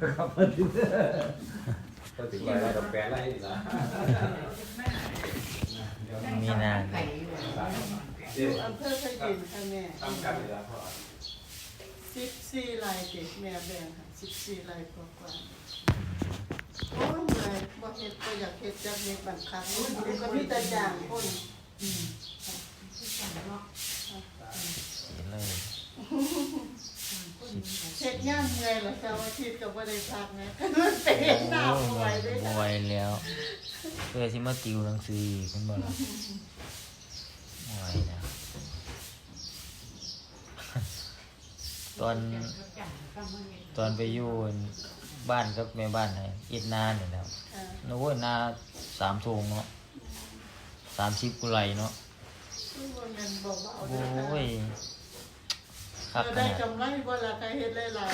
ครับมาถึงก็ถึงร้อยแล้วกับแปดไร่นี่ละมีนาไก่อยู่เดี๋ยวอำเภอไผ่ดินค่ะแม่ทำกันเลยละพ่อสิบสี่ลายเด็กแม่แบ่งค่ะสิบสี่ลายกว่ากว่าโอ้ยเมื่อยบ่เฮ็ดก็อยากเฮ็ดจักเม็ดบังคับนี่ก็มีแต่จ้างคนเลย เฮ็ดงานเมื่อยแล้วเสาร์อาทิตย์ก็บ่ได้พักนะมันไปเฮ็ดหน้าบ่ไหวเลยบ่ไหวแล้ว เพื่อที่มาติวหนังสืออีกคุณบ่ล่ะบ่ไหวแล้วตอนตอนไปอยู่บ้านกับแม่บ้านให้เอ็ดนาเนี่ยแหล้วอ่านึกว่านาสามทงเนาะสามสิบกุไรเนาะคือว่าแม่นบ่เบาโอเด้อค่ะ้ย คักเราขได้นาดกำไรบ่ล่ะใครเฮ็ดหลาย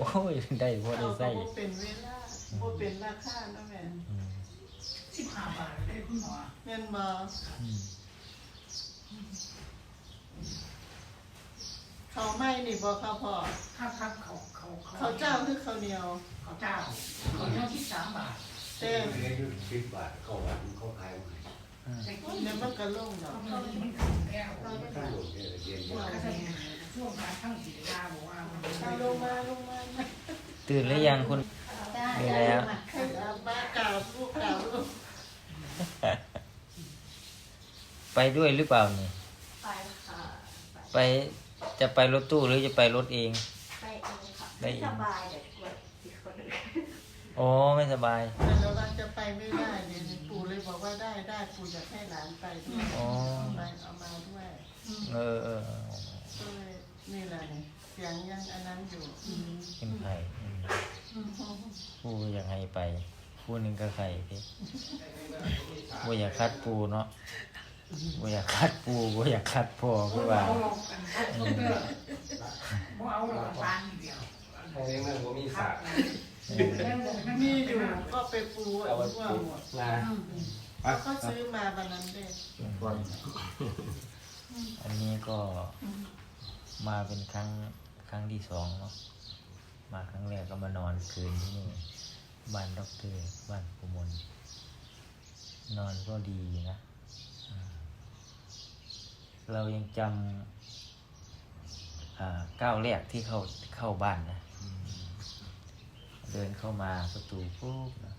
โอ้ยได้พอๆได้เอาก็ใส่บ่เป็นเวลาบ่เป็นราคาเนาะแม่อืมสิบห้าบาทได้คุณหมอแม่นบ่อืมเขาไม่นี่บ่ข้าวพ่อครับครับเขาเขาเขาวเจ้าคือข้าวเหนียวเขาเจ้าเขาเจ้าที่สามบาทเต้มเลี้ยงอยู่สิบบาทเข้าวัดเขาขายมาอืมแต่ก็เนี่ยมันก็ลงดอกเขาไม่มันถึงแล้วข้างหลวงเนี่ยเรียนเยว่าอะก็จะ ช่วงการทั้งสีดาบอกว่ามันเอาลงมาลงมาตื่นหรือยังคุณมีแล้วให้อาบ้ากล่าวลูกกล่าวลูกไปด้วยหรือเปล่านี่ ไปค่ะไปจะไปรถตู้หรือจะไปรถเอง ไปเองค่ะไปไม่เองสบายเดี๋ยวกลัวอีกคนหนึ่งอ๋อไม่สบาย แต่เราว่าจะไปไม่ได้เนี่ยปู่เลยบอกว่าได้ได้ปู่อยากให้หลานไปด้วยอ๋อเอาไปเอามาด้วยเออเออเออก็เลย นี่แหละนี่เสียงยังอันนั้นอยู่กินไข่อืมปูอยากให้ไปปูหนึ่งก็ไข่พี่ปูอยากคัดปูเนาะปูอยากคัดปูปูอยากคัดพ่อคือว่าเอาลงกันเขาเตอร์ว่าเอาลงปานเดียวให้เลี้ยงนั่นผมมีครัสาบกมีอยู่ก็ไปปูอัเอานไว้ว่าปลูกหมดนาเขาซื้อมาวันนั้นเด้อันนี้ก็ มาเป็นครั้งครั้งที่สองเนาะมาครั้งแรกก็มานอนคืนที่นี่บ้านด็อกเตอร์บ้านกุมลนอนก็ดีนะ เรายังจำอ่าก้าวแรกที่เข้าเข้าบ้านนะ เดินเข้ามาประตูปุ๊บนะ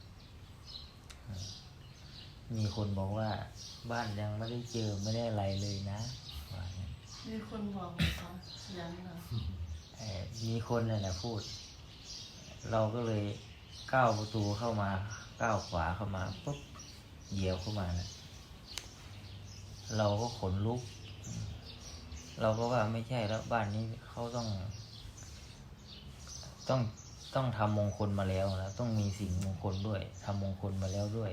มีคนบอกว่าบ้านยังไม่ได้เจอไม่ได้อะไรเลยนะ มีคนบอกว่าเขาเสียงเหรอเอ่อมีคนเนั่นแหละพูด เราก็เลยก้าวประตูเข้ามาก้าวขวาเข้ามาปุ๊บเหยียบเข้ามานะเราก็ขนลุก เราก็ว่าไม่ใช่แล้วบ้านนี้เขาต้อง ต้องต้องทำมงคลมาแล้วนะต้องมีสิ่งมงคลด้วยทำมงคลมาแล้วด้วย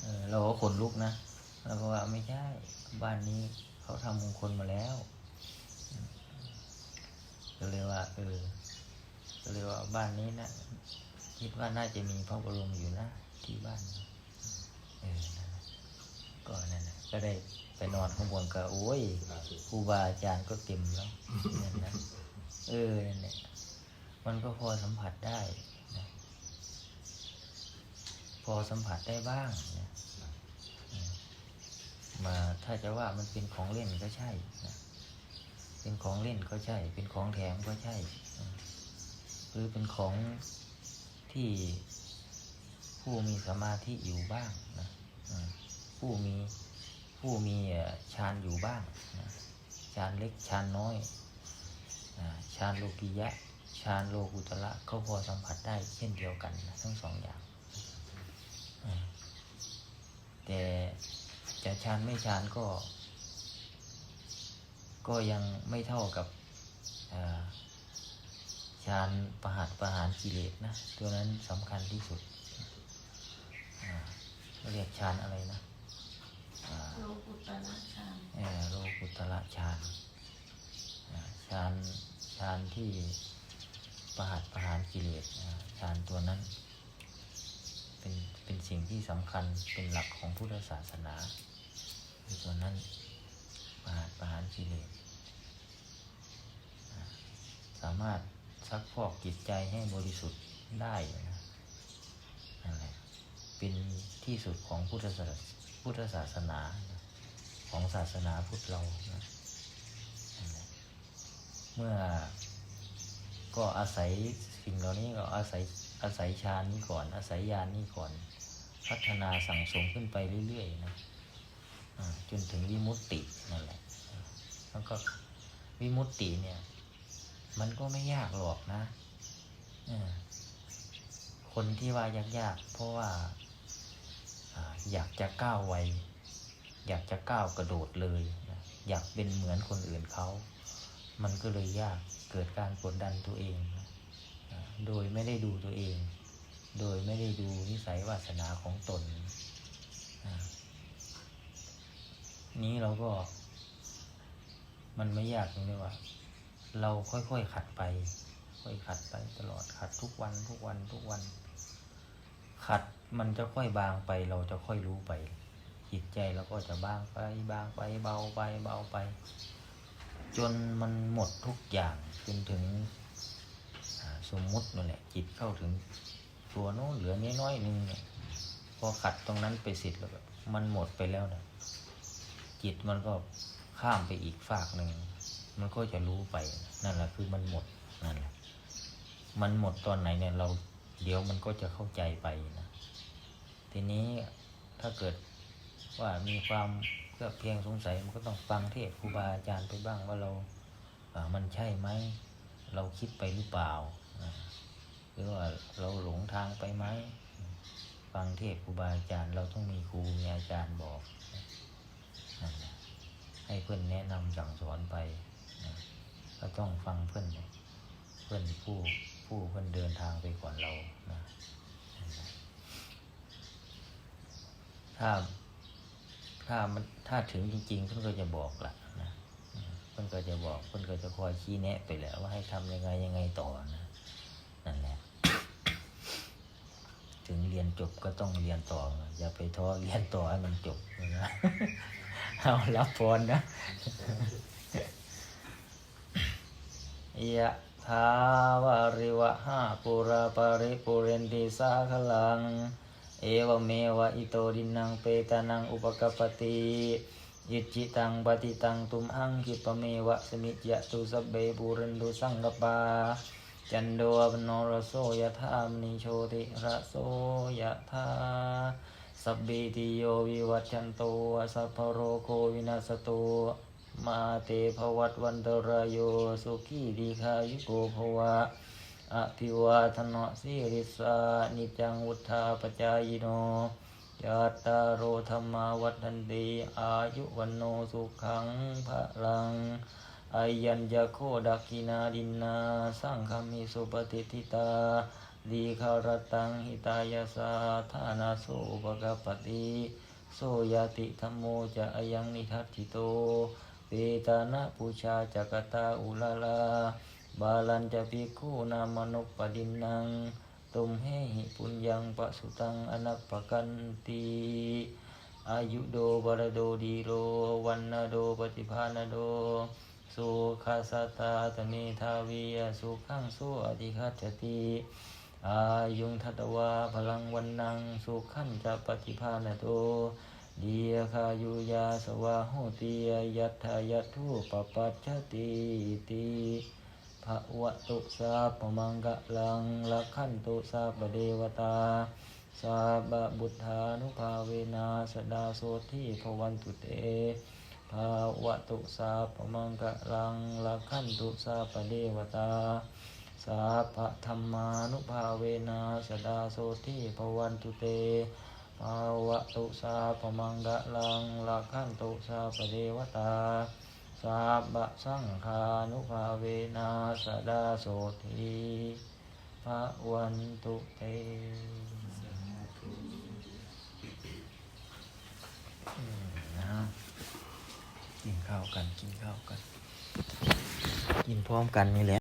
เออเราก็ขนลุกนะเราก็ว่าไม่ใช่บ้านนี้ เขาทำมงคลมาแล้วก็เลยว่าเออก็เลยว่าบ้านนี้นะคิดว่าน่าจะมีพระบรมอยู่นะ ที่บ้านเออนะก็นั่นแหละก็ได้ไปนอนข้างบนก็โอ้ยครูบาอาจารย์ก็เต็มแล้วนั่นนะเออนั่นแหละมันก็พอสัมผัสได้นะพอสัมผัสได้บ้างนะ มา ถ้าจะว่ามันเป็นของเล่นก็ใช่นะเป็นของเล่นก็ใช่ เป็นของแถมก็ใช่ หรือเป็นของที่ผู้มีสมาธิอยู่บ้างนะผู้มีผู้มีฌานอยู่บ้างนะฌานเล็กฌานน้อยฌานโลกิยะฌานโลกุตระก็พอสัมผัสได้เช่นเดียวกันนะทั้งสองอย่างแต่ จะฌานไม่ฌานก็ ก็ยังไม่เท่ากับอ่าฌานประหัตประหารกิเลสนะ ตัวนั้นสำคัญที่สุดอ่าเรียกฌานอะไรนะอ่าโลกุตระชานเอ่อโลกุตระฌานอ่าฌานฌานที่ประหัตประหารกิเลสอ่าฌานตัวนั้น เป็นเป็นสิ่งที่สำคัญเป็นหลักของพุทธศาสนา คือตัวนั้นประหัตประหารกิเลสสามารถซักพอกจิตใจให้บริสุทธิ์ได้นะนั่นแหละเป็นที่สุดของพุทธศาสพุทธศาสนาของศาสนาพุทธเรานะเมื่อก็อาศัยสิ่งเหล่านี้ก็อาศัยอาศัยฌานนี้ก่อน อาศัยญาณนี้ก่อน พัฒนาสั่งสมขึ้นไปเรื่อยๆนะ จนถึงวิมุตตินั่นแหละแล้วก็วิมุตติเนี่ย มันก็ไม่ยากหรอกนะคนที่ว่ายากๆ เพราะว่าอยากจะก้าวไว อยากจะก้าวกระโดดเลย อยากเป็นเหมือนคนอื่นเขา มันก็เลยยากเกิดการกดดันตัวเอง โดยไม่ได้ดูตัวเอง โดยไม่ได้ดูนิสัยวาสนาของตนอ่า นี้เราก็ มันไม่ยากตรงที่ว่า เราค่อยๆขัดไป ค่อยขัดไปตลอดขัดทุกวันทุกวันทุกวัน ขัดมันจะค่อยบางไป เราจะค่อยรู้ไป จิตใจเราก็จะบางไป บางไปเบาไปเบาไป จนมันหมดทุกอย่างจนถึงสมมุตินั่นแหละจิตเข้าถึงตัวโน้นเหลือน้อยๆหนึงเนี่ยพอขัดตรงนั้นไปเสร็จแล้วแบบมันหมดไปแล้วนะ จิตมันก็ข้ามไปอีกฝากหนึ่ง มันก็จะรู้ไปนั่นแหละคือมันหมดนั่นแหละมันหมดตอนไหนเนี่ยเราเดี๋ยวมันก็จะเข้าใจไปนะทีนี้ถ้าเกิดว่ามีความเพื่อเพียงสงสัยมันก็ต้องฟังเทศครูบาอาจารย์ไปบ้างว่าเรามันใช่ไหมเราคิดไปหรือเปล่าหรือว่าเราหลงทางไปไหมฟังเทศครูบาอาจารย์ เราต้องมีครูมีอาจารย์บอก ให้เพื่อนแนะนำสั่งสอนไปนะก็ต้องฟังเพื่อนเพื่อนผู้ผู้เพื่อนเดินทางไปก่อนเรานะถ้าถ้ามันถ้าถึงจริงๆเพื่อนก็จะบอกละนะเพื่อนก็จะบอกเพื่อนก็จะคอยชี้แนะไปและว่าให้ทำยังไงยังไงต่อนะนั่นแหละ ถึงเรียนจบก็ต้องเรียนต่อ อย่าไปท้อเรียนต่อให้มันจบนะเอารับพรนะยะทาวาริวะหาปุราปริปุเรนติสาคลัง เอวเมวะอิโตดินังเปตานังอุปกปปติยิจิตังปฏิตังตุมหังคิปเมวะสมิจยะตุสเบปุเรนตุสังกปา จันโดปนรโสยธามนิโชติระโสยธาสัพพิติโยวิวัชชันโตสัพพโรโควินาสโตมาเตภวัตวันตรายโยสุขีดีคายุโกภวะอภิวาทนาสิริสานิจังวุธาปจายโนยัตารโอธรรมาวัฏันติอายุวันโนสุขังพระลัง อายัญญโคดักินาดินนาสังฆมิสุปฏิทิตาดีคารตังหิตายาสาธานาโสปกปติโสยติธรรมโมจะอายังนิทัตถิโตเปตานะปูชาจักตาอุลาลา บาลันจะปิคูนามนุปปดินนังตุมเหหิปุญญังปะสุตังอนัปปกันติอายุโดบรโดดีโรวันนาโดปฏิภาณโด สุขสตาตเมทาวียสุขังสุอธิคัจจติอายุงทัตวาพลังวันนังสุขันจะปฏิภาณโตเดียคายุยาสวาโหติยยัตถายัตถุปปัจจติติภะวะตุสาปมังกะลังละขันตุสาปเดวตาสาบะบุทธานุภาเวนาสดาโสทิภวันตุเต ภาวะตุสาปมังกะลังละขันตุสาปเดวตาสาปะธรรมานุภาเวนะสดาโสทิภวันตุเตภาวะตุสาปมังกะลังละขันตุสาปเดวตาสาบะสังฆานุภาเวนะสดาโสทิภวันตุเต อืมนะ กินข้าวกันกินข้าวกัน กินพร้อมกันนี่แหละ